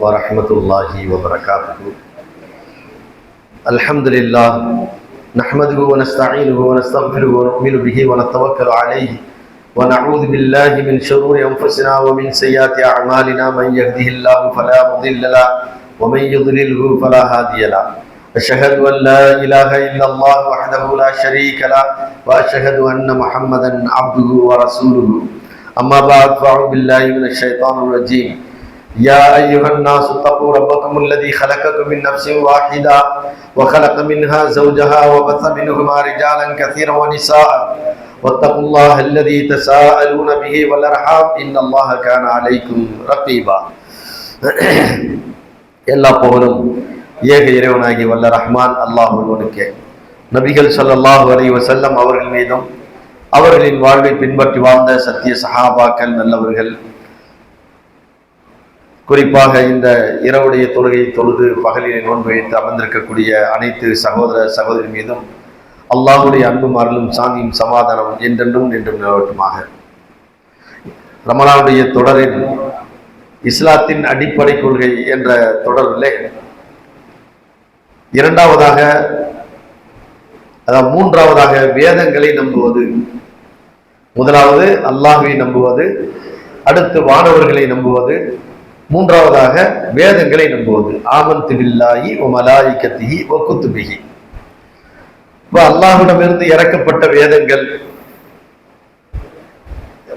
ورحمة الله وبركاته. الحمد لله نحمده ونستعينه ونستغفره ونؤمن به ونتوكل عليه ونعوذ بالله من شرور أنفسنا ومن سيئات أعمالنا من يهده الله فلا مضل له ومن يضلله فلا هادي له. أشهد أن لا إله إلا الله وحده لا شريك له وأشهد أن محمدا عبده ورسوله. أما بعد فأعوذ بالله من الشيطان الرجيم. يا أيها الناس اتقوا ربكم الذي خلقكم من نفس واحدة وخلق منها زوجها وبث منهما رجالا كثيرا ونساء واتقوا الله الذي تساءلون به والأرحام إن الله كان عليكم رقيبا எல்லா புகழும் ஏக இறைவனாகி வல்ல ரஹ்மான் அல்லாஹ் ஒருவனுக்கே நபிகள் ஸல்லல்லாஹு அலைஹி வஸல்லம் அவர்கள் மீதும் அவர்களின் வாழ்வை பின்பற்றி வாழ்ந்த சத்திய சஹாபாக்கள் நல்லவர்கள் குறிப்பாக இந்த இரவுடைய தொழுகை தொழுது பகலினை நோன்பு வைத்து அமர்ந்திருக்கக்கூடிய அனைத்து சகோதர சகோதரி மீதும் அல்லாஹுடைய அன்பும் அருளும் சாந்தியும் சமாதானம் என்றென்றும் நின்றும் நிலவட்டுமாக. ரமலானுடைய தொடரில் இஸ்லாத்தின் அடிப்படை கொள்கை என்ற தொடரிலே இரண்டாவதாக அதாவது மூன்றாவதாக வேதங்களை நம்புவது முதலாவது அல்லாஹுவை நம்புவது அடுத்து வானவர்களை நம்புவது மூன்றாவதாக வேதங்களை நம்புவது. ஆமன் திபில்லாயி ஓ மலாயிக்கத்திகி ஓ குத்துபிகி இப்போ அல்லாஹிடமிருந்து இறக்கப்பட்ட வேதங்கள்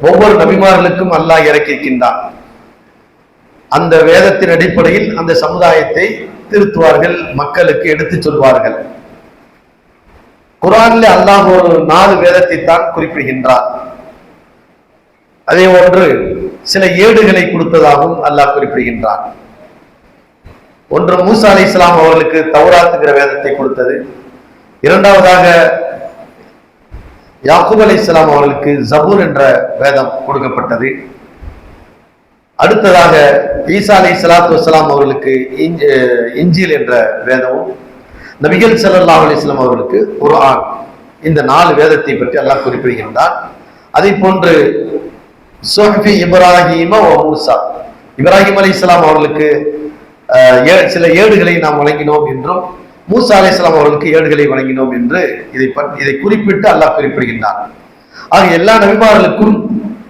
ஒவ்வொரு நபிமார்களுக்கும் அல்லாஹ் இறக்கியிருக்கின்றான். அந்த வேதத்தின் அடிப்படையில் அந்த சமுதாயத்தை திருத்துவார்கள் மக்களுக்கு எடுத்துச் சொல்வார்கள். குரான்ல அல்லாஹ் ஒரு நாலு வேதத்தை தான் குறிப்பிடுகின்றார் அதே ஒன்று சில ஏடுகளை கொடுத்ததாகவும் அல்லாஹ் குறிப்பிடுகின்றான். ஒன்று மூசா அலி இஸ்லாம் அவர்களுக்கு தௌராத்துங்கிற வேதத்தை கொடுத்தது. இரண்டாவதாக யாக்கூப் அலி இஸ்லாம் அவர்களுக்கு ஜபூர் என்ற வேதம் கொடுக்கப்பட்டது. அடுத்ததாக ஈசா அலி சலாத்து வசலாம் அவர்களுக்கு இஞ்சில் என்ற வேதமும் நபிகள் சல்லா அலிஸ்லாம் அவர்களுக்கு குர்ஆன் இந்த நாலு வேதத்தை பற்றி அல்லாஹ் குறிப்பிடுகின்றார் அதை போன்று சோஃபி இப்ராஹிம மூசா. இப்ராஹிம் அலி இஸ்லாம் அவர்களுக்கு சில ஏடுகளை நாம் வழங்கினோம் என்றும் மூசா அலி இஸ்லாம் அவர்களுக்கு ஏடுகளை வழங்கினோம் என்று இதை இதை குறிப்பிட்டு அல்லாஹ் குறிப்பிடுகின்றான். ஆக எல்லா நபிமார்களுக்கும்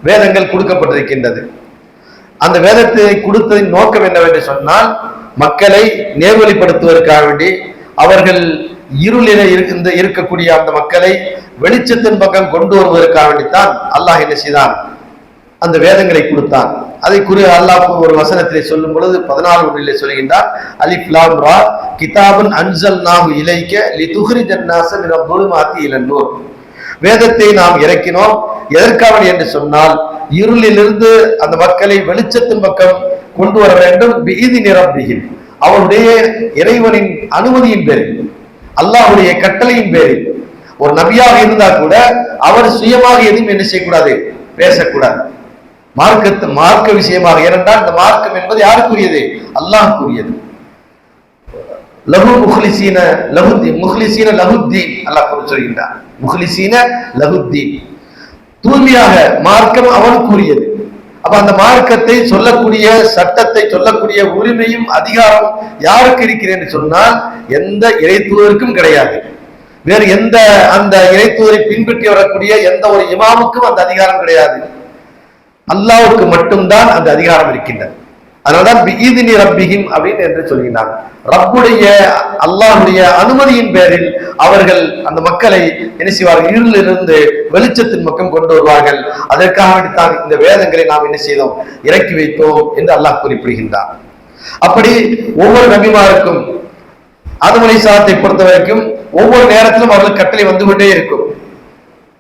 வேதங்கள் கொடுக்கப்பட்டிருக்கின்றது. அந்த வேதத்தை கொடுத்ததின் நோக்கம் என்னவென்று சொன்னால் மக்களை நேர்வழிப்படுத்துவதற்காக வேண்டி அவர்கள் இருளில இருந்து இருக்கக்கூடிய அந்த மக்களை வெளிச்சத்தின் பக்கம் கொண்டு வருவதற்காக வேண்டித்தான் அல்லாஹ் என்ன செய்தான்? அந்த வேதங்களை கொடுத்தான். அதை குறி அல்லாஹ் ஒரு வசனத்திலே சொல்லும் பொழுது பதினாறு ஒன்றிலே சொல்கின்றார் அலிப் லாம் ரா கிதாபன் அன்சல் நாம் இலைக்க லி துஹ்ரி ஜன்னாசம் மின துலுமாத்தி இலன்னூர் வேதத்தை நாம் இறக்கினோம். எதற்காக என்று சொன்னால் இருளிலிருந்து அந்த மக்களை வெளிச்சத்தின் பக்கம் கொண்டு வர வேண்டும். பீதி நிரம்பிகின் அவருடைய இறைவனின் அனுமதியின் பேரில் அல்லாஹுடைய கட்டளையின் பேரில். ஒரு நபியாக இருந்தா கூட அவர் சுயமாக எதுவும் என்ன செய்யக்கூடாது? பேசக்கூடாது. மார்க்கத்து மார்க்க விஷயமாக. ஏனென்றால் இந்த மார்க்கம் என்பது யாருக்குரியது? அல்லாஹுக்குரியது. லகு முஹ்லிசீன லகுத்தி முஹ்லிசீன லகுத்தீன். அல்லாஹ் சொல்கின்றார் முஹ்லிசீன லகுத்தீன். தூய்மையாக மார்க்கம் அவனுக்குரியது. அப்ப அந்த மார்க்கத்தை சொல்லக்கூடிய சட்டத்தை சொல்லக்கூடிய உரிமையும் அதிகாரம் யாருக்கு இருக்கிறேன்னு சொன்னால் எந்த இறைத்துவருக்கும் கிடையாது. வேறு எந்த அந்த இறைத்துவரை பின்பற்றி வரக்கூடிய எந்த ஒரு இமாமுக்கும் அந்த அதிகாரம் கிடையாது. அல்லாவுக்கு மட்டும்தான் அந்த அதிகாரம் இருக்கின்றது. அதனால்தான் ஈதினி ரப்பிகிம் அப்படின்னு என்று சொல்கிறார் ரப்புடைய அல்லாஹுடைய அனுமதியின் பேரில் அவர்கள் அந்த மக்களை என்ன செய்வார்கள்? இருளிலிருந்து வெளிச்சத்தின் பக்கம் கொண்டு வருவார்கள். அதற்காகத்தான் இந்த வேதங்களை நாம் என்ன செய்தோம்? இறக்கி வைத்தோம் என்று அல்லாஹ் குறிப்பிடுகின்றார் அப்படி ஒவ்வொரு நபிமாருக்கும் அதுமலை சாதத்தை பொறுத்த வரைக்கும் ஒவ்வொரு நேரத்திலும் அவர்கள் கட்டளை வந்து கொண்டே இருக்கும்.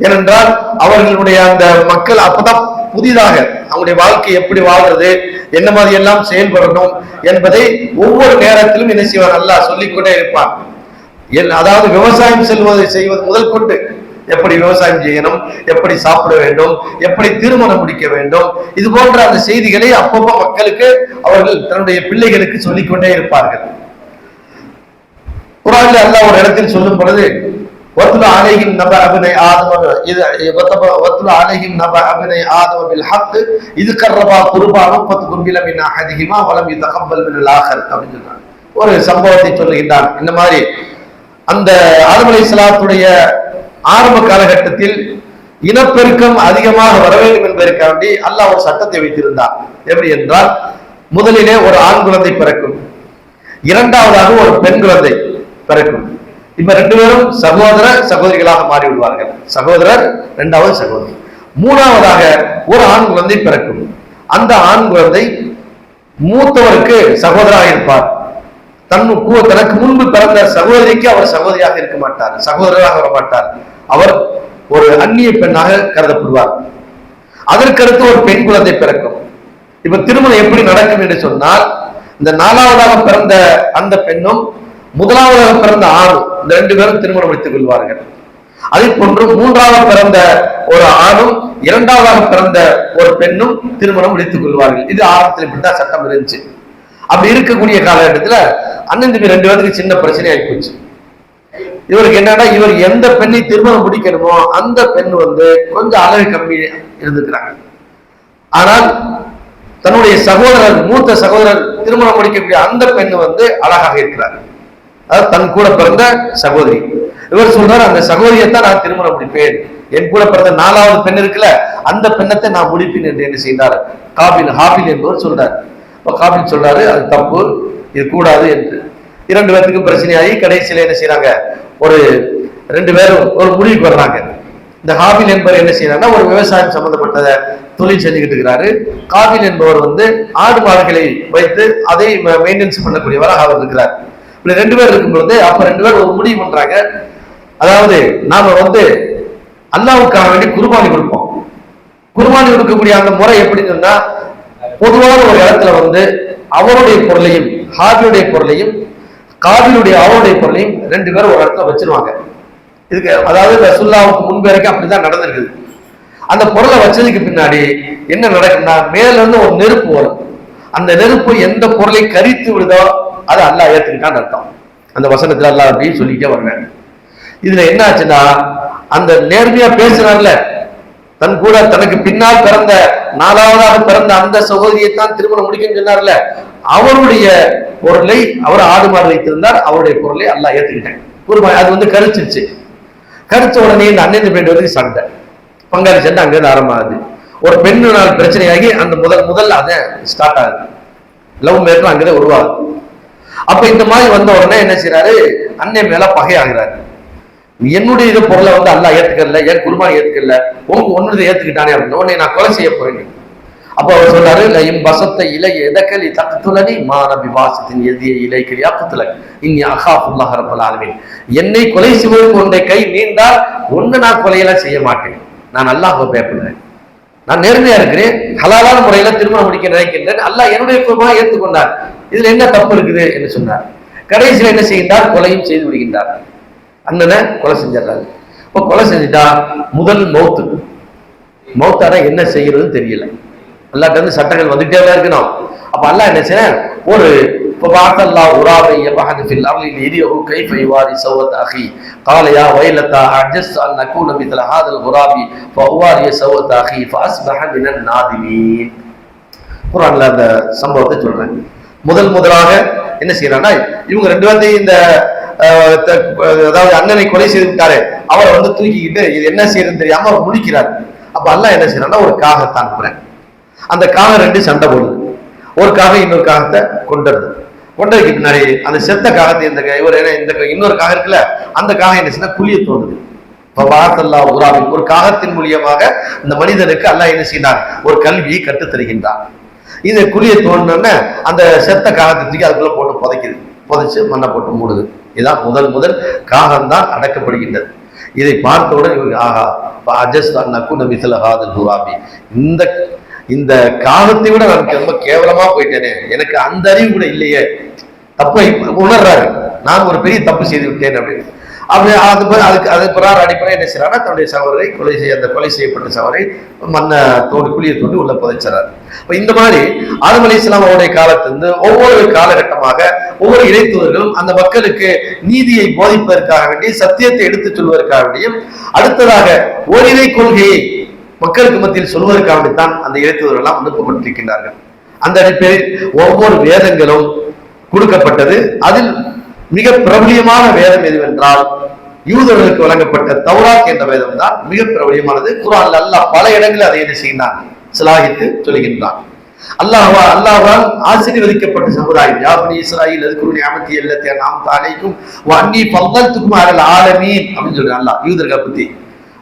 ஏனென்றால் அவர்களுடைய அந்த மக்கள் அப்பதான் புதிதாக அவங்களுடைய வாழ்க்கை எப்படி வாழ்றது என்ன மாதிரி எல்லாம் செயல்படணும் என்பதை ஒவ்வொரு நேரத்திலும் என்ன செய்வார்? நல்லா சொல்லிக்கொண்டே இருப்பார் அதாவது விவசாயம் செல்வதை செய்வது முதல் கொண்டு எப்படி விவசாயம் செய்யணும் எப்படி சாப்பிட வேண்டும் எப்படி திருமணம் முடிக்க வேண்டும் இது போன்ற அந்த செய்திகளை அப்பப்போ மக்களுக்கு அவர்கள் தன்னுடைய பிள்ளைகளுக்கு சொல்லிக்கொண்டே இருப்பார்கள். குரான்ல அல்லாஹ் ஒரு இடத்தில் சொல்லும் பொழுது واتل عليهم نبأ ابني آدم إذا واتل عليهم نبأ ابني آدم بالحق إذ قربا قربانا فتقبل من أحدهما ولم يتقبل من الآخر அப்படின்னு சொன்னாங்க ஒரு சம்பவத்தை சொல்லுகின்றான் இந்த மாதிரி அந்த ஆதம் அலைஹிஸ்ஸலாத்துடைய ஆரம்ப காலகட்டத்தில் இனப்பெருக்கம் அதிகமாக வர வேண்டும் என்பதற்காண்டி அல்லாஹ் ஒரு சட்டத்தை வைத்திருந்தார் எப்படி என்றால் முதலிலே ஒரு ஆண் குழந்தை பிறக்கும் இரண்டாவதாக ஒரு பெண் குழந்தை பிறக்கும் இப்ப ரெண்டு பேரும் சகோதர சகோதரிகளாக மாறி விடுவார்கள் சகோதரர் இரண்டாவது சகோதரி. மூணாவதாக ஒரு ஆண் குழந்தை பிறக்கும். அந்த ஆண் குழந்தை மூத்தவருக்கு சகோதராக இருப்பார். தன் கு- தனக்கு முன்பு பிறந்த சகோதரிக்கு அவர் சகோதரியாக இருக்க மாட்டார். சகோதரராக வர மாட்டார். அவர் ஒரு அந்நிய பெண்ணாக கருதப்படுவார். அதற்கடுத்து ஒரு பெண் குழந்தை பிறக்கும். இப்ப திருமணம் எப்படி நடக்கும் என்று சொன்னால் இந்த நாலாவதாக பிறந்த அந்த பெண்ணும் முதலாவதாக பிறந்த ஆணும் இந்த ரெண்டு பேரும் திருமணம் முடித்துக் கொள்வார்கள். அதே போன்று மூன்றாவது பிறந்த ஒரு ஆணும் இரண்டாவதாக பிறந்த ஒரு பெண்ணும் திருமணம் முடித்துக் கொள்வார்கள். இது ஆரம்பத்தில் இப்படிதான் சட்டம் இருந்துச்சு. அப்படி இருக்கக்கூடிய காலகட்டத்தில் அண்ணன் தம்பி ரெண்டு பேருக்கு சின்ன பிரச்சனை ஆகி போச்சு இவருக்கு என்னன்னா இவர் எந்த பெண்ணை திருமணம் முடிக்கணுமோ அந்த பெண் வந்து கொஞ்சம் அழகு கம்மி இருந்துக்கிறாங்க. ஆனால் தன்னுடைய சகோதரர் மூத்த சகோதரர் திருமணம் முடிக்கக்கூடிய அந்த பெண் வந்து அழகாக இருக்கிறார். அதாவது தன் கூட பிறந்த சகோதரி. இவர் சொல்றாரு அந்த சகோதரியத்தான் நான் திருமணம் முடிப்பேன். என் கூட பிறந்த நாலாவது பெண் இருக்குல்ல அந்த பெண்ணத்தை நான் முடிப்பேன் என்று என்ன செய்தார்? காபில் ஹாபில் என்பவர் சொல்றார். அப்ப காபில் சொல்றாரு அது தப்பு இது கூடாது என்று. இரண்டு பேர்த்துக்கும் பிரச்சனையாகி கடைசியில என்ன செய்யறாங்க ஒரு ரெண்டு பேரும் ஒரு முடிவுக்கு வர்றாங்க. இந்த ஹாபில் என்பவர் என்ன செய்யறாருன்னா ஒரு விவசாயம் சம்பந்தப்பட்ட தொழில் செஞ்சுக்கிட்டு இருக்கிறாரு. காபில் என்பவர் வந்து ஆடு மாடுகளை வைத்து அதை மெயின்டெனன்ஸ் பண்ணக்கூடியவராக அவர் இருக்கிறார். இப்படி ரெண்டு பேர் இருக்கும் பொழுது அப்ப ரெண்டு பேர் ஒரு முடிவு பண்றாங்க. அதாவது நாம வந்து அல்லாவுக்காக வேண்டி குர்பானி கொடுப்போம். குர்பானி கொடுக்கக்கூடிய அந்த முறை எப்படின்னு சொன்னா பொதுவான ஒரு இடத்துல வந்து அவருடைய பொருளையும் ஹாபியுடைய பொருளையும் காபிலுடைய அவருடைய பொருளையும் ரெண்டு பேரும் ஒரு இடத்துல வச்சிருவாங்க. இதுக்கு அதாவது ரசுல்லாவுக்கு முன்பு வரைக்கும் அப்படிதான் நடந்திருக்குது. அந்த பொருளை வச்சதுக்கு பின்னாடி என்ன நடக்கும்னா மேல இருந்து ஒரு நெருப்பு வரும். அந்த நெருப்பு எந்த பொருளை கரித்து விடுதோ அது அல்லா ஏற்றுக்கிட்டான்னு அர்த்தம். அந்த வசனத்தில் அல்லா அப்படின்னு சொல்லிக்கிட்டே வருவேன் இதுல என்ன ஆச்சுன்னா அந்த நேர்மையா பேசுறாருல தன் கூட தனக்கு பின்னால் பிறந்த நாலாவதாக பிறந்த அந்த சகோதரியை தான் திருமணம் முடிக்கணும்னு சொன்னார்ல அவருடைய பொருளை அவர் ஆடு மாடு வைத்திருந்தார் அவருடைய பொருளை அல்லா ஏற்றுக்கிட்டேன் குருமா அது வந்து கரிச்சிருச்சு. கரிச்ச உடனே இந்த அண்ணன் பெண் வந்து சண்டை. பங்காளி சண்டை அங்கிருந்து ஆரம்பமாகுது. ஒரு பெண்ணு நாள் பிரச்சனையாகி அந்த முதல் முதல்ல அதை ஸ்டார்ட் ஆகுது. லவ் மேட்டர் அங்கதான் உருவாகுது. அப்ப இந்த மாதிரி வந்த உடனே என்ன செய்யறாரு அண்ணன் மேல பகையாகிறாரு. என்னுடைய இது பொருளை வந்து அல்லா ஏத்துக்கல என் குருமா ஏத்துக்கல உங்க ஒன்னு ஏத்துக்கிட்டானே அப்படின்னு உன்னை நான் கொலை செய்ய போறேன் அப்ப அவர் சொல்றாரு லயம் வசத்த இலை எதக்கலி தக்கத்துலனி? மாணவி வாசத்தின் எதிய இலை கிளி அக்கத்துல இனி அகாஃபுல்லாஹ் ரப்பல் ஆலமீன். என்னை கொலை செய்வதற்கு உன்னை கை நீண்டால் ஒண்ணு நான் கொலையெல்லாம் செய்ய மாட்டேன். நான் அல்லாஹ் பயப்படுறேன் நான் நேர்மையா இருக்கிறேன் ஹலாலான முறையில திருமணம் முடிக்க நினைக்கின்றேன். அல்லாஹ் என்னுடைய குருமா ஏற்றுக்கொண்டார் இதுல என்ன தப்பு இருக்குது என்று சொன்னார். கடைசியில் என்ன செய்கின்றார் கொலையும் செய்து விடுகின்றார். அண்ணனை கொலை செஞ்சிடறாரு. இப்போ கொலை செஞ்சுட்டா முதல் மௌத்து. மௌத்தார என்ன செய்யறது தெரியல. அல்லாட்ட வந்து சட்டங்கள் வந்துட்டே தான் இருக்கணும். அப்ப அல்லா என்ன செய்ய ஒரு இப்போ பார்த்தல்லா உராவை எபஹது ஃபில் அவளில் கை பைவாரி வாரி சௌவத் காலையா வயலத்தா அட்ஜஸ்ட் அன் நக்கூன மித்ல ஹாதல் உராபி ஃபௌவாரிய சௌவத் அஹி ஃபஸ்பஹ மினன் நாதிமீன் குரான்ல அந்த சம்பவத்தை சொல்றேன் முதல் முதலாக என்ன செய்யறாங்கன்னா இவங்க ரெண்டு பேர்த்தையும் இந்த அதாவது அண்ணனை கொலை செய்து விட்டாரு அவரை வந்து தூக்கிக்கிட்டு இது என்ன செய்யறதுன்னு தெரியாம அவர் முடிக்கிறார் அப்ப அல்லாஹ் என்ன செய்யறான்னா ஒரு காகத்தை அனுப்புறேன் அந்த காகம் ரெண்டு சண்டை போடுது. ஒரு காகம் இன்னொரு காகத்தை கொண்டுருது கொண்டதுக்கு பின்னாடி அந்த செத்த காகத்தை இந்த க- இவர் என்ன இந்த க- இன்னொரு காகம் இருக்குல்ல அந்த காகம் என்ன செய்ய குழிய தோண்டுது. பார்த்தல்லா உராவின் ஒரு காகத்தின் மூலியமாக இந்த மனிதனுக்கு அல்லாஹ் என்ன செய்தார்? ஒரு கல்வியை கற்றுத் இதை இந்த குழியை தோண்டினோடனே அந்த செத்த காகத்தை தூக்கி அதுக்குள்ள போட்டு புதைக்குது. புதைச்சு மண்ணை போட்டு மூடுது. இதான் முதல் முதல் காகம்தான் அடக்கப்படுகின்றது. இதை பார்த்தவுடன் இவங்க ஆஹா அஜஸ்தான் நக்குன மிசில ஹாதல் ஹுராபி. இந்த இந்த காகத்தை விட நான் ரொம்ப கேவலமா போயிட்டேனே. எனக்கு அந்த அறிவு கூட இல்லையே. தப்பை உணர்றாரு. நான் ஒரு பெரிய தப்பு செய்து விட்டேன் அப்படின்னு. அப்படி அது அதுக்கு அது பிறார் அடிப்படை என்ன செய்யறாருன்னா தன்னுடைய சவரை கொலை செய்ய அந்த கொலை செய்யப்பட்ட சவரை மண்ணை தோண்டி குழியை தோண்டி உள்ள புதைச்சார். இப்போ இந்த மாதிரி ஆதம் அலி இஸ்லாம் அவருடைய காலத்திலிருந்து ஒவ்வொரு காலகட்டமாக ஒவ்வொரு இறைத்துவர்களும் அந்த மக்களுக்கு நீதியை போதிப்பதற்காக வேண்டிய சத்தியத்தை எடுத்துச் சொல்வதற்காக வேண்டியும் அடுத்ததாக ஓரிரை கொள்கையை மக்களுக்கு மத்தியில் சொல்வதற்காக வேண்டித்தான் அந்த இறைத்துவர்கள் எல்லாம் அனுப்பப்பட்டிருக்கின்றார்கள். அந்த அடிப்படையில் ஒவ்வொரு வேதங்களும் கொடுக்கப்பட்டது. அதில் மிக பிரபலியமான வேதம் எதுவென்றால் யூதர்களுக்கு வழங்கப்பட்ட தௌராத் என்ற வேதம் தான் மிக பிரபலியமானது. குரான் அல்லாஹ் பல இடங்களில் அதை என்ன செய்கின்றான்? சிலாகித்து சொல்கின்றான். அல்லாஹா அல்லாஹால் ஆசீர்வதிக்கப்பட்ட சமுதாயம். யாபனி இஸ்ராயில் அதுக்குரிய ஞாபகத்தி எல்லாத்தையும் நாம் தானைக்கும் வன்னி பல்லத்துக்கும் அகல் ஆலமீன் அப்படின்னு சொல்றான் அல்லாஹ் யூதர்களை பத்தி.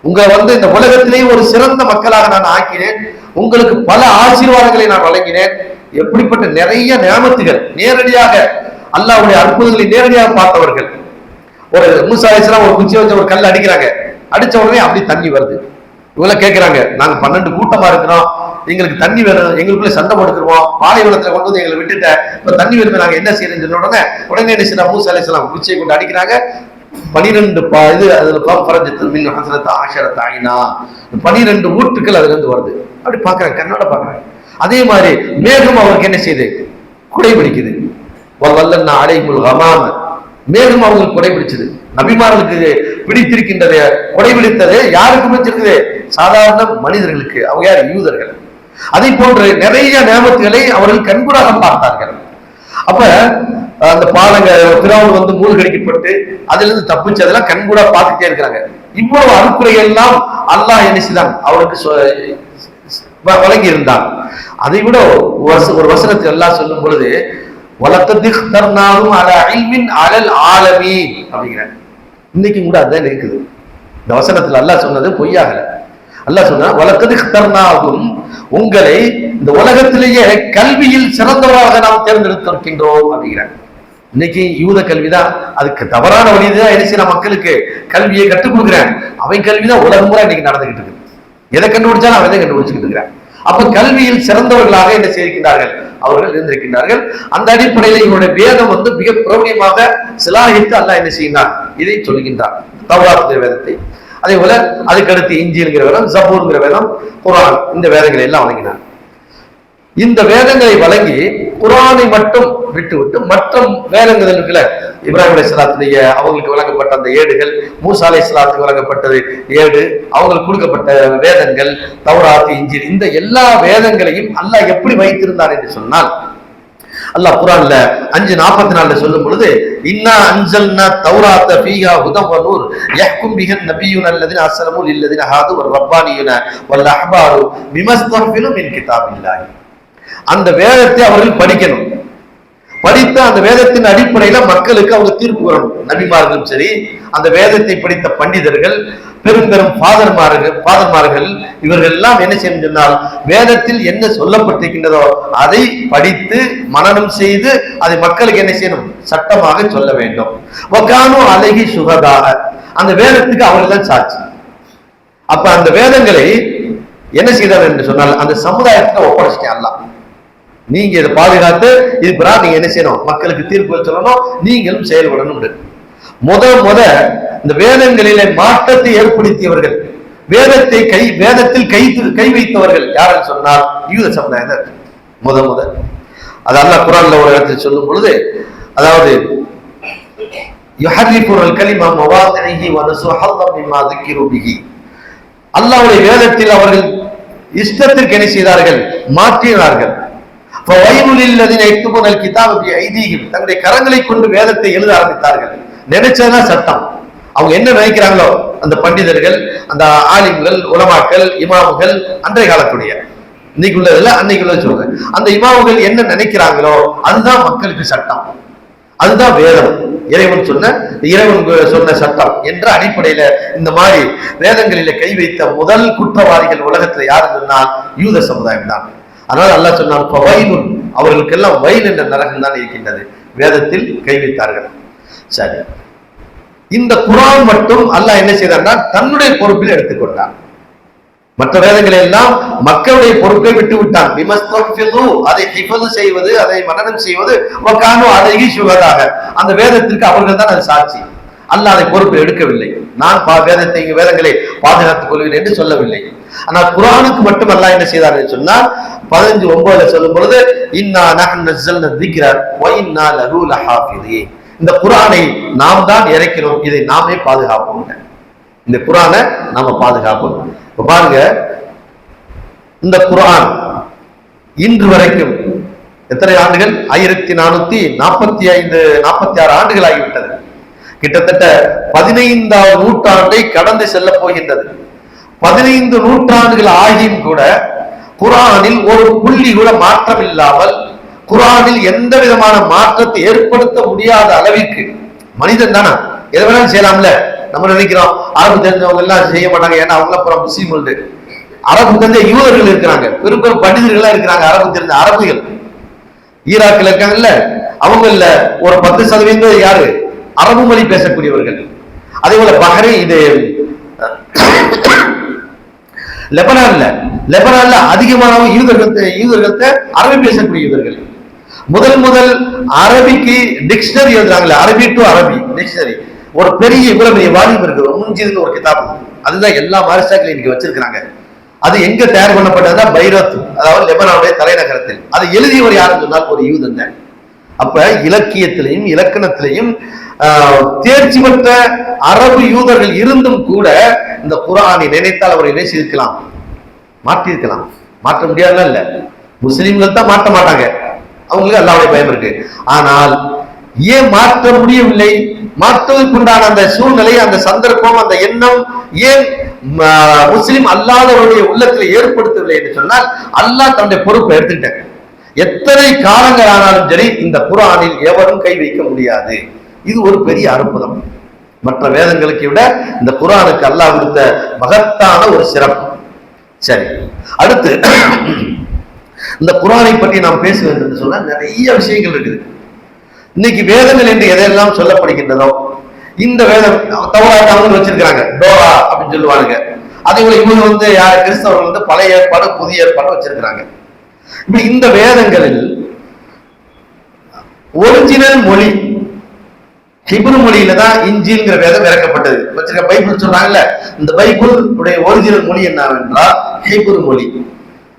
உங்க வந்து இந்த உலகத்திலேயே ஒரு சிறந்த மக்களாக நான் ஆக்கினேன். உங்களுக்கு பல ஆசீர்வாதங்களை நான் வழங்கினேன். எப்படிப்பட்ட நிறைய நியமத்துகள் நேரடியாக அல்லாவுடைய அற்புதங்களை நேரடியாக பார்த்தவர்கள். ஒரு மூசா அலிஸ்லாம் ஒரு குச்சி வச்சு ஒரு கல் அடிக்கிறாங்க. அடிச்ச உடனே அப்படி தண்ணி வருது. இவங்கள கேட்கிறாங்க நாங்க பன்னெண்டு கூட்டமா இருக்கிறோம். எங்களுக்கு தண்ணி வேணும். எங்களுக்குள்ளே சண்டை போட்டுக்கிறோம் பாலைவனத்துல கொண்டு வந்து எங்களை விட்டுட்ட இப்ப தண்ணி வேணுமே நாங்க என்ன செய்யறோம்னு சொன்ன உடனே உடனே என்ன செய்யலாம் மூசா அலிஸ்லாம் குச்சியை கொண்டு அடிக்கிறாங்க. பனிரெண்டு பா இது அதுல பரஞ்சத்தில் மின் ஹசரத் ஆஷரத் ஆயினா பனிரெண்டு ஊட்டுக்கள் அதுல இருந்து வருது. அப்படி பாக்குறாங்க கண்ணோட பாக்குறாங்க அதே மாதிரி மேகம் அவருக்கு என்ன செய்யுது? குடை பிடிக்குது வல்லன்னா அடைமுல் ஹமாம மேலும் அவங்களுக்கு கொடைபிடிச்சது. நபிமார்களுக்கு பிடித்திருக்கின்றது கொடைபிடித்தது யாருக்கு பிடிச்சிருக்குது சாதாரண மனிதர்களுக்கு. அவங்க யார்? யூதர்கள். அதை போன்று நிறைய நேமத்துகளை அவர்கள் கண்கூடாக பார்த்தார்கள். அப்ப அந்த பாலங்க பிறவன் வந்து மூழ்கடிக்கப்பட்டு அதுல இருந்து தப்பிச்சு அதெல்லாம் கண்கூட பார்த்துட்டே இருக்கிறாங்க. இவ்வளவு அறுக்குறை எல்லாம் அல்லாஹ் என்ன அவருக்கு சொ- வழங்கி இருந்தான் அதை விட ஒரு வசனத்தை ஒரு எல்லாம் சொல்லும் பொழுது வளர்த்ததிர்னாலும் அல அல்மின் அலல் ஆலமீன் அப்படிங்கிற இன்னைக்கு கூட அதுதான் இருக்குது. இந்த வசனத்துல அல்லாஹ் சொன்னது பொய்யாகல. அல்லாஹ் சொன்னா வளர்த்ததிர்னாகும் உங்களை இந்த உலகத்திலேயே கல்வியில் சிறந்தவராக நாம் தேர்ந்தெடுத்திருக்கின்றோம் அப்படிங்கிறாங்க இன்னைக்கு யூத கல்வி தான் அதுக்கு தவறான வழிதான் என்ன செய்யற மக்களுக்கு? கல்வியை கற்றுக் கொடுக்குறேன் அவன் கல்விதான் உலகம் முறை இன்னைக்கு நடந்துகிட்டு இருக்கு எதை கண்டுபிடிச்சாலும் அவன் தான் கண்டுபிடிச்சுக்கிட்டு இருக்கிறான். அப்ப கல்வியில் சிறந்தவர்களாக என்ன செய்திருக்கிறார்கள் அவர்கள் இருந்திருக்கின்றார்கள். அந்த அடிப்படையில் இவருடைய வேதம் வந்து மிக பிரபலியமாக சிலாகித்து அல்லாஹ் என்ன செய்கிறார் இதை சொல்கின்றார் தௌராத் வேதத்தை. அதே போல அதுக்கடுத்து இஞ்சிங்கிற வேதம் ஜபூர்ங்கிற வேதம் குரான் இந்த வேதங்களை எல்லாம் வழங்கினார். இந்த வேதங்களை வழங்கி குரானை மட்டும் விட்டுவிட்டு மற்ற வேதங்கள் இருக்குல்ல இப்ராஹிம் அலைஹிஸ்ஸலாத்துடைய அவங்களுக்கு வழங்கப்பட்ட அந்த ஏடுகள் மூசா அலைஹிஸ்ஸலாத்துக்கு வழங்கப்பட்டது ஏடு அவங்களுக்கு கொடுக்கப்பட்ட வேதங்கள் தௌராத்து இஞ்சில் இந்த எல்லா வேதங்களையும் அல்லாஹ் எப்படி வைத்திருந்தார் என்று சொன்னால் அல்லாஹ் குரான்ல அஞ்சு நாற்பத்தி நாலுல சொல்லும் பொழுது இன்னா அன்சல்னா தௌராத்த ஃபீஹா ஹுதம் வ நூர் யஹ்கும் பிஹன் நபியுன அல்லதின அஸ்லமு ஒரு ஹாது வல் ரப்பானியுன வல் அஹ்பாரு பிமஸ்தஃபிலு மின் கிதாபில்லாஹி. அந்த வேதத்தை அவர்கள் படிக்கணும். படித்த அந்த வேதத்தின் அடிப்படையில மக்களுக்கு அவங்க தீர்ப்பு வரணும். நபிமார்களும் சரி அந்த வேதத்தை படித்த பண்டிதர்கள் பெரும் பெரும் ஃபாதர்மார்கள் ஃபாதர்மார்கள் இவர்கள் எல்லாம் என்ன செய்யணும் சொன்னால் வேதத்தில் என்ன சொல்லப்பட்டிருக்கின்றதோ அதை படித்து மனனம் செய்து அதை மக்களுக்கு என்ன செய்யணும்? சட்டமாக சொல்ல வேண்டும். ஒக்கானோ அழகி சுகதாக அந்த வேதத்துக்கு அவர்கள் தான் சாட்சி. அப்ப அந்த வேதங்களை என்ன செய்தார் என்று சொன்னால் அந்த சமுதாயத்தை ஒப்படைச்சிட்டேன் எல்லாம் நீங்க இதை பாதுகாத்து இதுபுறா நீங்க என்ன செய்யணும்? மக்களுக்கு தீர்ப்பு சொல்லணும். நீங்களும் செயல்படணும் முத முத இந்த வேதங்களில மாற்றத்தை ஏற்படுத்தியவர்கள் வேதத்தை கை வேதத்தில் கை கை வைத்தவர்கள் யாருன்னு சொன்னால் யூத சமுதாயம் முத முத. அது அல்லா குரான்ல ஒரு இடத்தில் சொல்லும் பொழுது அதாவது யுஹரிபுரல் கலிமா மவாதனிகி வனசு ஹல்லமிமா திக்கிருபிகி அல்லாவுடைய வேதத்தில் அவர்கள் இஷ்டத்திற்கு என்ன செய்தார்கள்? மாற்றினார்கள். தங்களுடைய கரங்களை கொண்டு வேதத்தை எழுத ஆரம்பித்தார்கள். நினைச்சதுதான் சட்டம். அவங்க என்ன நினைக்கிறாங்களோ அந்த பண்டிதர்கள் அந்த ஆலிம்கள் உலமாக்கள் இமாமுகள் அன்றைய காலத்துடைய. இன்னைக்கு உள்ளதுல அன்னைக்கு உள்ளது சொல்றேன். அந்த இமாமுகள் என்ன நினைக்கிறாங்களோ அதுதான் மக்களுக்கு சட்டம். அதுதான் வேதம். இறைவன் சொன்ன இறைவன் சொன்ன சட்டம் என்ற அடிப்படையில இந்த மாதிரி வேதங்களில கை வைத்த முதல் குற்றவாளிகள் உலகத்துல யாருன்னு சொன்னால் யூத சமுதாயம் தான். அதனால அல்லாஹ் சொன்னான் வயலுன் அவர்களுக்கெல்லாம் வயல் என்ற நரகம் தான் இருக்கின்றது. வேதத்தில் கைவித்தார்கள் சரி. இந்த குரான் மட்டும் அல்லாஹ் என்ன செய்தார்னா தன்னுடைய பொறுப்பில் எடுத்துக்கொண்டான். மற்ற வேதங்களை எல்லாம் மக்களுடைய பொருட்களை விட்டு விட்டான். விமஸ்தஃபிது அதை ஹிஃபது செய்வது அதை மனனம் செய்வது வக்கானு அழகி சுகதாக அந்த வேதத்திற்கு அவர்கள் தான் அது சாட்சி. அல்ல அதை பொறுப்பு எடுக்கவில்லை. நான் வேதத்தை வேதங்களை பாதுகாத்துக் கொள்வேன் என்று சொல்லவில்லை. ஆனா குரானுக்கு மட்டும் என்ன செய்தார் சொன்னா சொன்னால் பதினஞ்சு ஒன்பதுல சொல்லும் பொழுது இன்னா நகன் இந்த குரானை நாம் தான் இறைக்கிறோம் இதை நாமே பாதுகாப்போம் இந்த குரானை நாம பாதுகாப்போம். இப்ப பாருங்க இந்த குரான் இன்று வரைக்கும் எத்தனை ஆண்டுகள்? ஆயிரத்தி நானூத்தி நாற்பத்தி ஐந்து நாற்பத்தி ஆறு ஆண்டுகள் ஆகிவிட்டது. கிட்டத்தட்ட பதினைந்தாவது நூற்றாண்டை கடந்து செல்ல போகின்றது. பதினைந்து நூற்றாண்டுகள் ஆகியும் கூட குரானில் ஒரு புள்ளி கூட மாற்றம் இல்லாமல் குரானில் எந்த விதமான மாற்றத்தை ஏற்படுத்த முடியாத அளவிற்கு மனிதன் தானே? எதை வேணாலும் செய்யலாம்ல? நம்ம நினைக்கிறோம் அரபு தெரிஞ்சவங்க எல்லாம் செய்ய மாட்டாங்க. ஏன்னா அவங்க அப்புறம் முஸ்லீம் உண்டு அரபு தெரிஞ்ச யூதர்கள் இருக்கிறாங்க. பெரும் பெரும் பண்டிதர்களா இருக்கிறாங்க. அரபு தெரிஞ்ச அரபுகள். ஈராக்கில் இருக்காங்கல்ல? அவங்கள ஒரு பத்து சதவீதம் யாரு? அரபு மொழி பேசக்கூடியவர்கள். அதே போல பஹரை இது லெபனான்ல லெபனான்ல அதிகமானவங்க யூதர்கள் யூதர்கள்ட்ட அரபி பேசக்கூடிய யூதர்கள் முதல் முதல் அரபிக்கு டிக்ஷனரி எழுதுறாங்களே அரபி டு அரபி டிக்ஷனரி ஒரு பெரிய இவ்வளவு பெரிய வால்யூம் இருக்கு முஞ்சிதுன்னு ஒரு கிதாப். அதுதான் எல்லா மாரிசாக்களையும் இன்னைக்கு வச்சிருக்கிறாங்க. அது எங்க தயார் பண்ணப்பட்டதுன்னா பைரத் அதாவது லெபனானுடைய தலைநகரத்தில். அதை எழுதியவர் யாருன்னு சொன்னால் ஒரு யூதன் தான். அப்ப இலக்கியத்திலையும் இலக்கணத்திலையும் தேர்ச்சி பெற்ற அரபு யூதர்கள் இருந்தும் கூட இந்த குரானை நினைத்தால் அவர் என்ன செய்திருக்கலாம்? மாற்றிருக்கலாம் மாற்ற முடியாதுலாம் இல்ல. முஸ்லிம்கள் தான் மாற்ற மாட்டாங்க. அவங்களுக்கு அல்லாவுடைய பயம் இருக்கு. ஆனால் ஏன் மாற்ற முடியவில்லை? மாற்றுவதற்குண்டான அந்த சூழ்நிலை அந்த சந்தர்ப்பம் அந்த எண்ணம் ஏன் முஸ்லீம் முஸ்லிம் அல்லாதவருடைய உள்ளத்தில் ஏற்படுத்தவில்லை என்று சொன்னால் அல்லாஹ் தன்னுடைய பொறுப்பை எடுத்துக்கிட்டேன். எத்தனை காலங்கள் ஆனாலும் சரி இந்த குரானில் எவரும் கை வைக்க முடியாது. இது ஒரு பெரிய அற்புதம். மற்ற வேதங்களுக்கு விட இந்த குரானுக்கு அல்லாஹ் கொடுத்த மகத்தான ஒரு சிறப்பு. சரி அடுத்து இந்த குரானை பற்றி நாம் பேச வேண்டும் என்று சொன்னால் நிறைய விஷயங்கள் இருக்குது. இன்னைக்கு வேதங்கள் என்று எதையெல்லாம் சொல்லப்படுகின்றதோ இந்த வேதம் தவறாக அவங்க வச்சிருக்கிறாங்க. டோரா அப்படின்னு சொல்லுவாங்க அதே போல இவங்க வந்து யார்? கிறிஸ்தவர்கள் வந்து பழைய ஏற்பாடு புதிய ஏற்பாடு வச்சிருக்கிறாங்க. இப்படி இந்த வேதங்களில் ஒரிஜினல் மொழி ஹிப்ரு மொழியில தான் இஞ்சிங்கிற வேதம் இறக்கப்பட்டது. வச்சிருக்க பைபிள் சொல்றாங்கல்ல இந்த பைபிள் உடைய ஒரிஜினல் மொழி என்னவென்றால் ஹிப்ரு மொழி.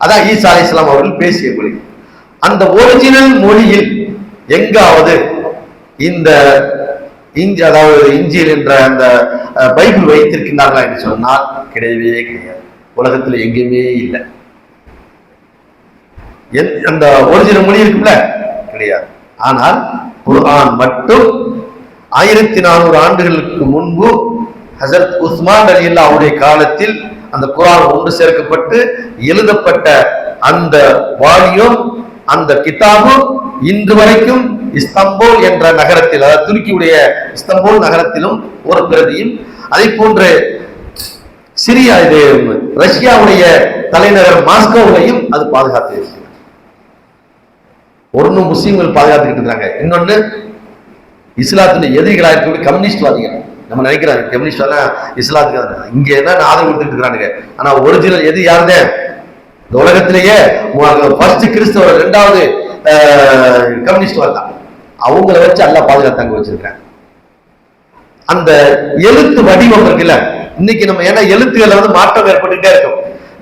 அதான் ஈசா இஸ்லாம் அவர்கள் பேசிய மொழி. அந்த ஒரிஜினல் மொழியில் எங்காவது இந்த இஞ்சி அதாவது இஞ்சியில் என்ற அந்த பைபிள் வைத்திருக்கின்றார்களா என்று சொன்னால் கிடையவே கிடையாது. உலகத்தில் எங்கேயுமே இல்லை. அந்த ஒரிஜினல் மொழி இருக்குல்ல கிடையாது. ஆனால் குர்ஆன் மட்டும் ஆயிரத்தி நானூறு ஆண்டுகளுக்கு முன்பு ஹசரத் உஸ்மான் அலி அவருடைய காலத்தில் அந்த குரான் ஒன்று சேர்க்கப்பட்டு எழுதப்பட்ட அந்த வாலியும் அந்த கிதாபும் இன்று வரைக்கும் இஸ்தம்போல் என்ற நகரத்தில் அதாவது துருக்கியுடைய இஸ்தம்போல் நகரத்திலும் ஒரு பிரதியும் அதை போன்று சிரியா இது ரஷ்யாவுடைய தலைநகர் மாஸ்கோவிலையும் அது பாதுகாத்து இருக்கிறது. ஒன்னு முஸ்லீம்கள் பாதுகாத்துக்கிட்டு இருக்காங்க இன்னொன்னு இஸ்லாத்துல எதிரிகளாக இருக்கக்கூடிய கம்யூனிஸ்ட்வாதிகள் நம்ம நினைக்கிறாங்க. கம்யூனிஸ்ட் இஸ்லாத்துக்கு இங்கே இங்க என்ன ஆதரவு கொடுத்துட்டு இருக்கானுங்க ஆனா ஒரிஜினல் எது யாருதே இந்த உலகத்திலேயே ஃபர்ஸ்ட் கிறிஸ்தவர் ரெண்டாவது கம்யூனிஸ்ட் தான். அவங்கள வச்சு நல்லா பாதுகாத்தாங்க வச்சிருக்காங்க அந்த எழுத்து வடிவம் இருக்குல்ல இன்னைக்கு நம்ம ஏன்னா எழுத்துக்களை வந்து மாற்றம் ஏற்பட்டுட்டே இருக்கும்.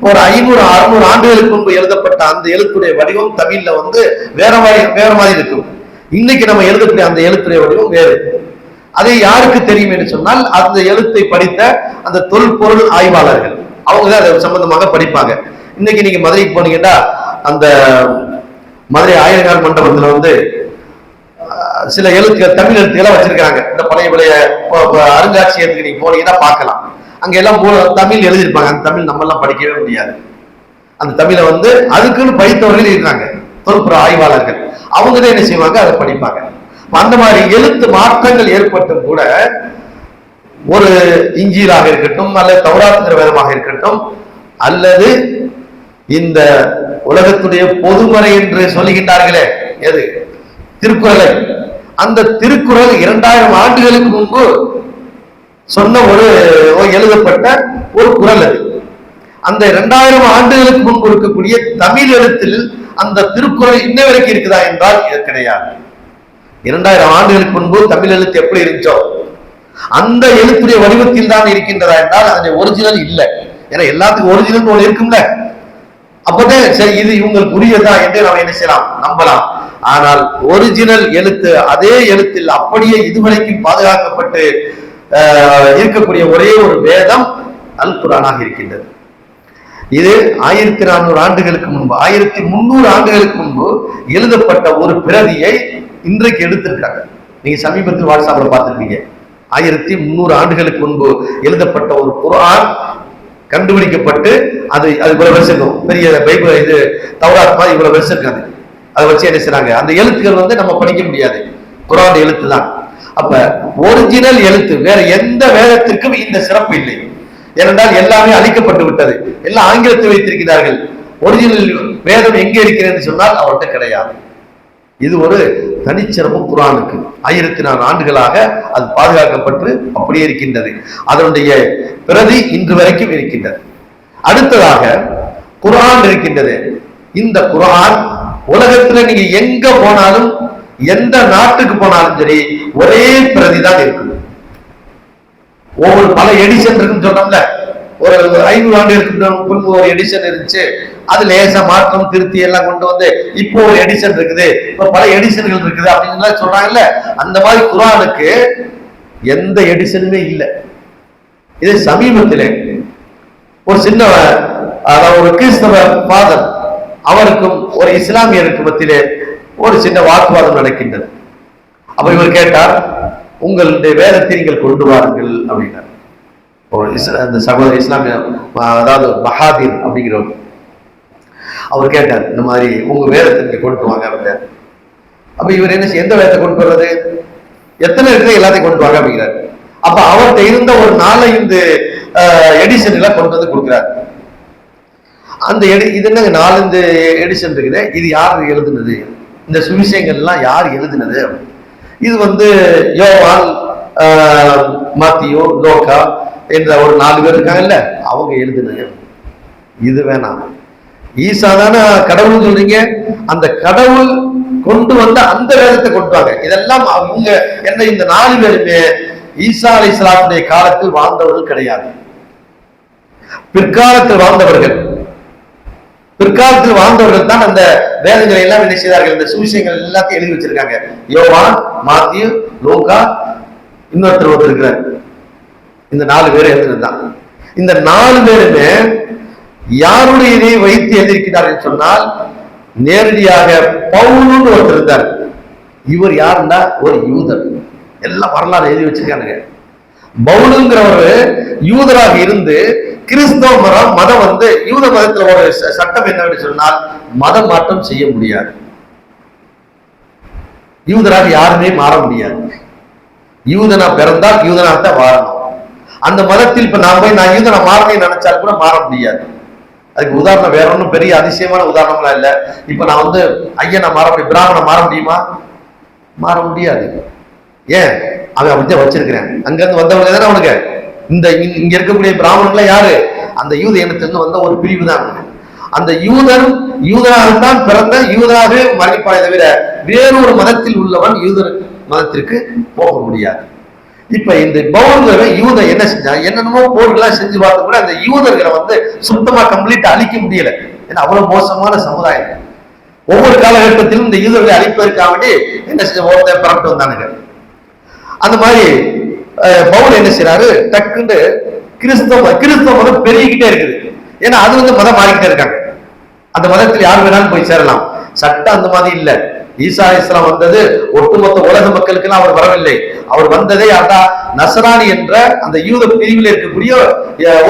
ஒரு ஐநூறு அறுநூறு ஆண்டுகளுக்கு முன்பு எழுதப்பட்ட அந்த எழுத்துடைய வடிவம் தமிழ்ல வந்து வேற மாதிரி வேற மாதிரி இருக்கும். இன்னைக்கு நம்ம எழுதக்கூடிய அந்த எழுத்துறை வடிவம் வேறு. அதை யாருக்கு தெரியும் என்று சொன்னால் அந்த எழுத்தை படித்த அந்த தொல்பொருள் ஆய்வாளர்கள். அவங்க தான் அதை சம்பந்தமாக படிப்பாங்க. இன்னைக்கு நீங்க மதுரைக்கு போனீங்கன்னா அந்த மதுரை ஆயிரங்கால் மண்டபத்துல வந்து சில எழுத்துக்கள் தமிழ் எழுத்துக்களை வச்சிருக்காங்க. இந்த பழைய பழைய அருங்காட்சியகத்துக்கு நீங்க போனீங்கன்னா பார்க்கலாம். அங்க எல்லாம் போ- தமிழ் எழுதியிருப்பாங்க. அந்த தமிழ் நம்ம எல்லாம் படிக்கவே முடியாது. அந்த தமிழை வந்து அதுக்குன்னு படித்தவர்கள் இருக்காங்க தொல்புற ஆய்வாளர்கள். அவங்க தான் என்ன செய்வாங்க? அதை படிப்பாங்க. அந்த மாதிரி எழுத்து மாற்றங்கள் ஏற்பட்டும் கூட ஒரு இஞ்சியராக இருக்கட்டும் அல்லது தௌராத்துங்கிற வேதமாக இருக்கட்டும் அல்லது இந்த உலகத்துடைய பொதுமறை என்று சொல்லுகின்றார்களே எது? திருக்குறளை. அந்த திருக்குறள் இரண்டாயிரம் ஆண்டுகளுக்கு முன்பு சொன்ன ஒரு எழுதப்பட்ட ஒரு குறள் அது. அந்த இரண்டாயிரம் ஆண்டுகளுக்கு முன்பு இருக்கக்கூடிய தமிழ் எழுத்தில் அந்த திருக்குறள் இன்ன வரைக்கும் இருக்குதா என்றால் இது கிடையாது. இரண்டாயிரம் ஆண்டுகளுக்கு முன்பு தமிழ் எழுத்து எப்படி இருந்துச்சோ அந்த எழுத்துடைய வடிவத்தில் தான் இருக்கின்றதா என்றால் அதனுடைய ஒரிஜினல் இல்லை. ஏன்னா எல்லாத்துக்கும் ஒரிஜினல் ஒன்று இருக்கும்ல. அப்பதான் சரி இது இவங்களுக்கு உரியதா என்று நாம் என்ன செய்யலாம்? நம்பலாம். ஆனால் ஒரிஜினல் எழுத்து அதே எழுத்தில் அப்படியே இதுவரைக்கும் பாதுகாக்கப்பட்டு இருக்கக்கூடிய ஒரே ஒரு வேதம் அல் குரானாக இருக்கின்றது. இது ஆயிரத்தி நானூறு ஆண்டுகளுக்கு முன்பு ஆயிரத்தி முன்னூறு ஆண்டுகளுக்கு முன்பு எழுதப்பட்ட ஒரு பிரதியை இன்றைக்கு எடுத்திருக்காங்க. நீங்க சமீபத்தில் வாட்ஸ்அப்ல பார்த்துருக்கீங்க ஆயிரத்தி முந்நூறு ஆண்டுகளுக்கு முன்பு எழுதப்பட்ட ஒரு குரான் கண்டுபிடிக்கப்பட்டு அது அது இவ்வளவு வருஷம் பெரிய பைபிள் இது தௌராத் மாதிரி இவ்வளவு வருஷம் இருக்காது. அதை வச்சு என்ன செய்றாங்க? அந்த எழுத்துக்கள் வந்து நம்ம படிக்க முடியாது. குரான் எழுத்து தான் அப்ப ஒரிஜினல் எழுத்து வேற எந்த வேதத்திற்கும் இந்த சிறப்பு இல்லை. ஏனென்றால் எல்லாமே அழிக்கப்பட்டு விட்டது. எல்லாம் ஆங்கிலத்தை வைத்திருக்கிறார்கள். ஒரிஜினல் வேதம் எங்கே இருக்கிறது சொன்னால் அவர்கிட்ட கிடையாது. இது ஒரு தனிச்சிறப்பு குரானுக்கு. ஆயிரத்தி நாலு ஆண்டுகளாக அது பாதுகாக்கப்பட்டு அப்படியே இருக்கின்றது. அதனுடைய பிரதி இன்று வரைக்கும் இருக்கின்றது. அடுத்ததாக குரான் இருக்கின்றது. இந்த குரான் உலகத்துல நீங்க எங்க போனாலும் எந்த நாட்டுக்கு போனாலும் சரி ஒரே பிரதி தான் இருக்கும். ஒவ்வொரு பல எடிஷன் இருக்குன்னு சொன்னோம்ல. ஒரு ஐநூறு ஆண்டுகளுக்கு முன்பு ஒரு எடிஷன் இருந்துச்சு. அது லேசா மாற்றம் திருத்தி எல்லாம் கொண்டு வந்து இப்போ ஒரு எடிஷன் இருக்குது. இப்போ பல எடிஷன்கள் இருக்குது அப்படின்னு சொல்றாங்கல்ல. அந்த மாதிரி குரானுக்கு எந்த எடிஷனுமே இல்லை. இது சமீபத்திலே ஒரு சின்ன அதாவது ஒரு கிறிஸ்தவ ஃபாதர் அவருக்கும் ஒரு இஸ்லாமியருக்கு மத்தியிலே ஒரு சின்ன வாக்குவாதம் நடக்கின்றது. அப்ப இவர் கேட்டார் உங்களுடைய வேதத்தை நீங்கள் கொண்டு வாருங்கள் அப்படின்னார். இஸ்லா அந்த சகோதர இஸ்லாமிய அதாவது மகாதீர் அப்படிங்கிறவர் அவர் கேட்டார் இந்த மாதிரி உங்க வேதத்தை நீங்க கொண்டு வாங்க அப்படின்னாரு. அப்ப இவர் என்ன செய்ய- எந்த வேதத்தை கொண்டு வர்றது? எத்தனை இடத்துல எல்லாத்தையும் கொண்டு வாங்க அப்படிங்கிறார். அப்ப அவர்கிட்ட இருந்த ஒரு நாலஞ்சு எடிஷன் எல்லாம் கொண்டு வந்து கொடுக்குறாரு. அந்த எடி இது என்னங்க நாலஞ்சு எடிஷன் இருக்குது இது யார் எழுதுனது? இந்த சுவிசேஷங்கள் யார் எழுதுனது? இது வந்து யோவான் மாத்தியோ லோகா என்ற ஒரு நாலு பேர் இருக்காங்கல்ல அவங்க எழுதுனது இது வேணாம். ஈசா தானே கடவுள் சொல்றீங்க? அந்த கடவுள் கொண்டு வந்த அந்த வேதத்தை கொண்டு வாங்க. இதெல்லாம் அவங்க என்ன இந்த நாலு பேருமே ஈசா அலை இஸ்லாமுடைய காலத்தில் வாழ்ந்தவர்கள் கிடையாது. பிற்காலத்தில் வாழ்ந்தவர்கள். பிற்காலத்தில் வாழ்ந்தவர்கள் தான் அந்த வேதங்களை எல்லாம் என்ன செய்தார்கள்? இந்த சுவிசேஷங்கள் எல்லாத்தையும் எழுதி வச்சிருக்காங்க. யோவான் மாத்தியு லோகா இன்னொருத்தர் ஒருத்தர் இருக்கிறார். இந்த நாலு பேர் எழுதுனதுதான் இந்த நாலு பேருமே யாருடைய இதை வைத்து எழுதியிருக்கிறார்கள் சொன்னால் நேரடியாக பவுலுன்னு ஒருத்தர் இருந்தார். இவர் யாருன்னா ஒரு யூதர். எல்லாம் வரலாறு எழுதி வச்சிருக்கானுங்க. பவுலுங்கிறவர் யூதராக இருந்து கிறிஸ்தவ மதம் மதம் வந்து யூத மதத்துல ஒரு ச- சட்டம் என்னன்னு சொன்னால் மதம் மாற்றம் செய்ய முடியாது. யூதராக யாருமே மாற முடியாது. யூதனா பிறந்தால் யூதனாகத்தான் வாழணும். அந்த மதத்தில் இப்ப நான் போய் நான் யூதனை மாறணும்னு நினைச்சால் கூட மாற முடியாது. அதுக்கு உதாரணம் வேற ஒன்றும் பெரிய அதிசயமான உதாரணம்லாம் இல்லை. இப்ப நான் வந்து ஐயனை மாற முடியும் பிராமணன் மாற முடியுமா? மாற முடியாது. ஏன்? அவன் அப்படிதான் வச்சிருக்கிறேன். அங்கிருந்து வந்தவங்க தானே அவனுக்கு? இந்த இங்க- இருக்கக்கூடிய பிராமணர்கள் யாரு? அந்த யூத இனத்திலிருந்து வந்த ஒரு பிரிவு தான் அந்த யூதன் யூதனாகத்தான் பிறந்த யூதனாகவே மரணிப்பானே தவிர வேறொரு மதத்தில் உள்ளவன் யூதர் மதத்திற்கு போக முடியாது. இப்ப இந்த பௌர்ணவன் யூத என்ன செஞ்சா என்னென்னமோ போர்கள்லாம் செஞ்சு பார்த்த கூட அந்த யூதர்களை வந்து சுத்தமா கம்ப்ளீட் அழிக்க முடியல. ஏன்னா அவ்வளவு மோசமான சமுதாயம். ஒவ்வொரு காலகட்டத்திலும் இந்த யூதர்களை அழிப்பதற்காக வேண்டி என்ன செஞ்ச ஒருத்தர் பரப்பிட்டு வந்தானுங்க. அந்த மாதிரி பவுல் என்ன செய்யறாரு டக்குன்னு கிறிஸ்தவ கிறிஸ்தவ மதம் பெருகிக்கிட்டே இருக்குது. ஏன்னா அது வந்து மதம் மாறிக்கிட்டே இருக்காங்க. அந்த மதத்தில் யார் வேணாலும் போய் சேரலாம். சட்டம் அந்த மாதிரி இல்லை. ஈசா இஸ்லாம் வந்தது ஒட்டுமொத்த உலக மக்களுக்கெல்லாம் அவர் வரவில்லை. அவர் வந்ததே அதான் நசராணி என்ற அந்த யூத பிரிவில் இருக்கக்கூடிய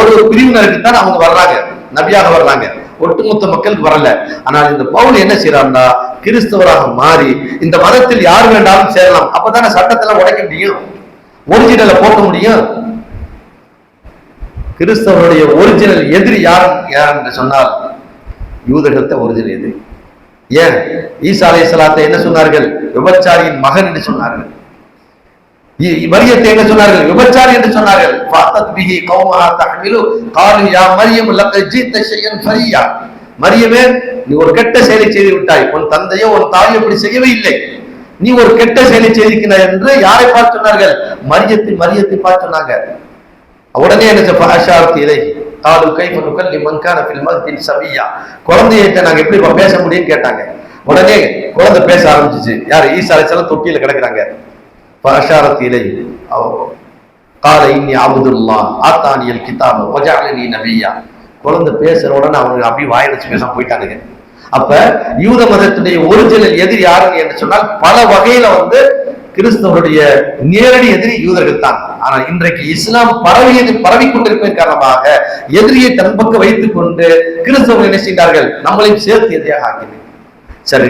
ஒரு பிரிவினருக்கு தான் அவங்க வர்றாங்க. நபியாக வர்றாங்க. ஒட்டுமொத்த மக்களுக்கு வரல. ஆனால் இந்த பவுல் என்ன செய்யறாருன்னா கிறிஸ்தவராக மாறி இந்த மதத்தில் யார் வேண்டாலும் சேரலாம். அப்பதானே சட்டத்தெல்லாம் உடைக்க முடியும்? ஒரிஜினலை போட்ட முடியும்? கிறிஸ்தவருடைய ஒரிஜினல் எதிரி யார்? யார் என்று சொன்னால் யூதர்கள் ஒரிஜினல் எதிரி. ஏன்? ஈசா அலைஹிஸ்ஸலாத்தை என்ன சொன்னார்கள்? விபச்சாரியின் மகன் என்று சொன்னார்கள். மரியத்தை என்ன சொன்னார்கள்? விபச்சாரி என்று சொன்னார்கள். பார்த்தத் பிஹி கௌமஹா தஹ்மிலு. காலு யா மரியம் லக்கத் ஜீத்த ஷையன் ஃபரியா. மரியமே நீ ஒரு கெட்ட செயலை செய்து விட்டாய் உன் தந்தையோ உன் தாயோ இப்படி செய்யவே இல்லை. நீ ஒரு கெட்ட செயலை செய்திருக்கிறாய் என்று யாரை பார்த்து சொன்னார்கள்? மரியத்தை மரியத்தை பார்த்து சொன்னாங்க. உடனே என்ன பாஷார்த்தி இதை காலு கைஃப நுகல்லி மன்கான ஃபில் மஹ்தின் குழந்தையிட்ட நாங்க எப்படி பேச முடியும்னு கேட்டாங்க. உடனே குழந்தை பேச ஆரம்பிச்சிச்சு. யார்? ஈசாலை அலைஹிஸ்ஸலாம் தொட்டியில கிடக்குறாங்க. பாஷாரத்தி கால இன்னி அபுதுல்லா ஆத்தானியல் கிதாப ஒஜாலினி நபியா. குழந்தை பேசுற உடனே அவங்க அப்படியே வாயடிச்சு பேச போயிட்டானுங்க. அப்ப யூத மதத்துடைய ஒரிஜினல் எதிரி யாருன்னு என்று சொன்னால் பல வகையில வந்து கிறிஸ்தவருடைய நேரடி எதிரி யூதர்கள் தான். ஆனால் இன்றைக்கு இஸ்லாம் பரவியது பரவி கொண்டிருப்பதன் காரணமாக எதிரியை தன் பக்கம் வைத்துக் கொண்டு கிறிஸ்தவர்கள் என்ன செய்தார்கள்? நம்மளையும் சேர்த்து எதிரியாக ஆக்கினர். சரி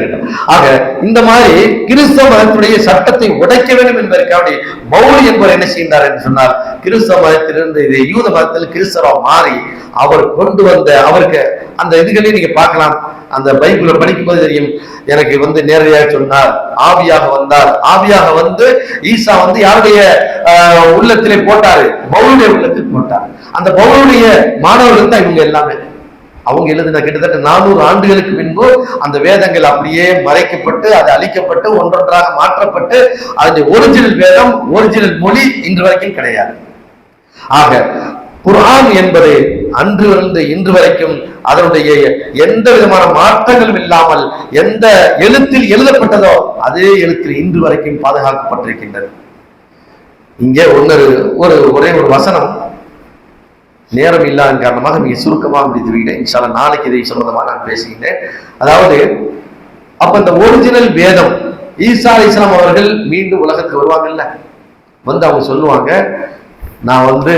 ஆக இந்த மாதிரி கிறிஸ்தவ மதத்துடைய சட்டத்தை உடைக்க வேண்டும் என்பதற்காக மௌலி என்பவர் என்ன செய்கிறார் என்று சொன்னால் கிறிஸ்தவ மதத்திலிருந்து இது யூத மதத்தில் கிறிஸ்தவா மாறி அவர் கொண்டு வந்த அவருக்கு அந்த இதுகளையும் நீங்க பார்க்கலாம். அந்த பைபிளை படிக்கும் போது தெரியும் எனக்கு வந்து நேரடியாக சொன்னார் ஆவியாக வந்தார். ஆவியாக வந்து ஈசா வந்து யாருடைய உள்ளத்திலே போட்டாரு? பவுலுடைய உள்ளத்தில் போட்டார். அந்த பவுலுடைய மாணவர்கள் தான் இவங்க எல்லாமே. அவங்க எழுதின கிட்டத்தட்ட நானூறு ஆண்டுகளுக்கு பின்பு அந்த வேதங்கள் அப்படியே மறைக்கப்பட்டு அது அழிக்கப்பட்டு ஒன்றொன்றாக மாற்றப்பட்டு அதனுடைய ஒரிஜினல் வேதம் ஒரிஜினல் மொழி இன்று வரைக்கும் கிடையாது. ஆக குரான் என்பது அன்று இருந்து இன்று வரைக்கும் அதனுடைய எந்த விதமான மாற்றங்களும் இல்லாமல் எந்த எழுத்தில் எழுதப்பட்டதோ அதே எழுத்தில் இன்று வரைக்கும் பாதுகாக்கப்பட்டிருக்கின்றது. இங்கே ஒன்னு ஒரு ஒரே ஒரு வசனம் நேரம் இல்லாத காரணமாக மிக சுருக்கமாக முடித்துவிட்டேன் இன்ஷால நாளைக்கு இதை சம்பந்தமாக நான் பேசுகின்றேன். அதாவது அப்ப இந்த ஒரிஜினல் வேதம் ஈசா இஸ்லாம் அவர்கள் மீண்டும் உலகத்துக்கு வருவாங்கல்ல? வந்து அவங்க சொல்லுவாங்க நான் வந்து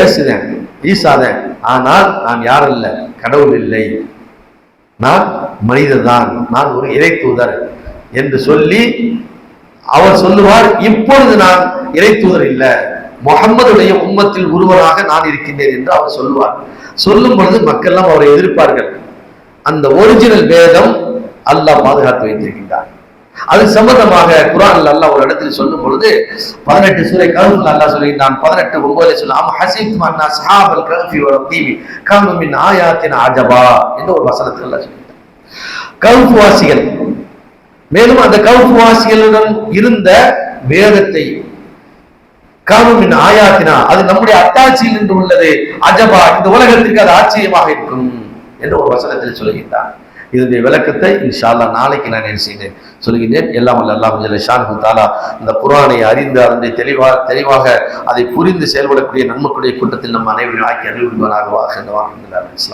ஏசுதேன் ஈசாதேன். ஆனால் நான் யாரும் இல்லை கடவுள் இல்லை. நான் மனிதர்தான். நான் ஒரு இறை தூதர் என்று சொல்லி அவர் சொல்லுவார் இப்பொழுது நான் இறை தூதர் இல்லை. முகம்மதுடைய உம்மத்தில் ஒருவராக நான் இருக்கின்றேன் என்று அவர் சொல்லுவார். சொல்லும் பொழுது மக்கள் எல்லாம் அவரை எதிர்ப்பார்கள். அந்த ஒரிஜினல் வேதம் அல்லாஹ் பாதுகாத்து வைத்திருக்கின்றார். அது சம்பந்தமாக குரான் அல்லா ஒரு இடத்தில் சொல்லும் பொழுது பதினெட்டு சூரை கருவில் சொல்லி சொல்லுகின்றான் பதினெட்டு ஒன்பதுல சொல்ல ஆமா ஹசீப் அண்ணா சஹாபல் கல்ஃபி ஒரு தீவி காமின் ஆயாத்தின் ஆஜபா என்று ஒரு வசனத்தில் அல்லாஹ் சொல்லியிருந்தார் கவுஃப் வாசிகள் மேலும் அந்த கவுஃப் வாசிகளுடன் இருந்த வேதத்தை காமின் ஆயாத்தினா அது நம்முடைய அத்தாட்சியில் நின்று உள்ளது. அஜபா இந்த உலகத்திற்கு அது ஆச்சரியமாக இருக்கும் என்று ஒரு வசனத்தில் சொல்லுகின்றான் இதனுடைய விளக்கத்தை இன்ஷால்லா நாளைக்கு நான் என்ன செய்தேன் சொல்கின்றேன். எல்லாம் அல்ல எல்லாம் ஜல்ல தாலா இந்த புராணை அறிந்து அதனை தெளிவாக தெளிவாக அதை புரிந்து செயல்படக்கூடிய நன்மக்குடைய கூட்டத்தில் நம் அனைவரும் ஆக்கி அறிவுறுவானாக வாங்க